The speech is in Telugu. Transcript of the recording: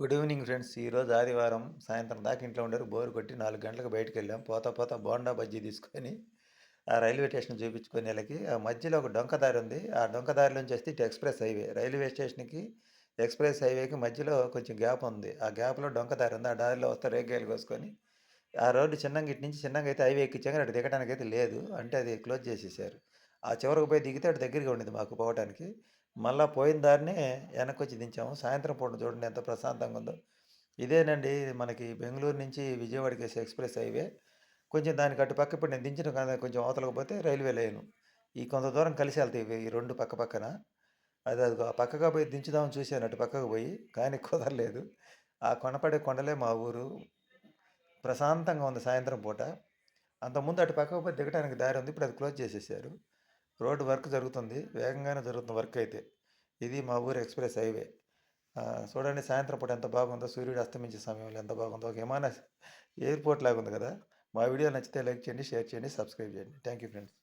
Good evening friends. ఈరోజు ఆదివారం సాయంత్రం దాకా ఇంట్లో ఉండరు. బోరు కొట్టి నాలుగు గంటలకు బయటకు వెళ్ళాం. పోతా పోతా బోండా బజ్జీ తీసుకొని ఆ రైల్వే స్టేషన్ చూపించుకొని వెళ్ళకి. ఆ మధ్యలో ఒక డొంకదారి ఉంది. ఆ డొంక నుంచి వస్తే ఇటు ఎక్స్ప్రెస్ హైవే. రైల్వే స్టేషన్కి ఎక్స్ప్రెస్ హైవేకి మధ్యలో కొంచెం గ్యాప్ ఉంది. ఆ గ్యాప్లో డొంక దారి ఉంది. ఆ దారిలో వస్తే రేగాయలు కోసుకొని ఆ రోడ్డు చిన్నంగా ఇటు నుంచి చిన్నగా అయితే హైవే ఎక్కించాక అటు దిగడానికి అయితే లేదు. అంటే అది క్లోజ్ చేసేసారు. ఆ చివరికి పోయి దిగితే అటు దగ్గరగా ఉండేది మాకు పోవడానికి మళ్ళా పోయిన దారినే వెనక్కి వచ్చి దించాము. సాయంత్రం పూట చూడండి ఎంత ప్రశాంతంగా ఉందో. ఇదేనండి మనకి బెంగళూరు నుంచి విజయవాడకి వేసే ఎక్స్ప్రెస్ హైవే. కొంచెం దానికి అటు పక్క ఇప్పుడు నేను దించిన కదా కొంచెం అవతలకు పోతే రైల్వే లైను. ఈ కొంత దూరం కలిసి వెళ్తాయి ఈ రెండు పక్క పక్కన. అది అది ఆ పక్కగా పోయి దించుదామని చూశాను అటు పక్కకు పోయి కానీ కుదరలేదు. ఆ కొనపడే కొండలే మా ఊరు. ప్రశాంతంగా ఉంది సాయంత్రం పూట. అంతకుముందు అటు పక్కకు పోయి దిగడానికి దారి ఉంది. ఇప్పుడు అది క్లోజ్ చేసేసారు. రోడ్డు వర్క్ జరుగుతుంది. వేగంగానే జరుగుతుంది వర్క్ అయితే. ఇది మా ఊరు ఎక్స్ప్రెస్ హైవే. చూడండి సాయంత్రం పూట ఎంత బాగుందో సూర్యుడు అస్తమించే సమయంలో ఎంత బాగుందో. ఒక విమాన ఎయిర్పోర్ట్ లాగా ఉంది కదా. మా వీడియో నచ్చితే లైక్ చేయండి షేర్ చేయండి సబ్స్క్రైబ్ చేయండి. Thank you friends.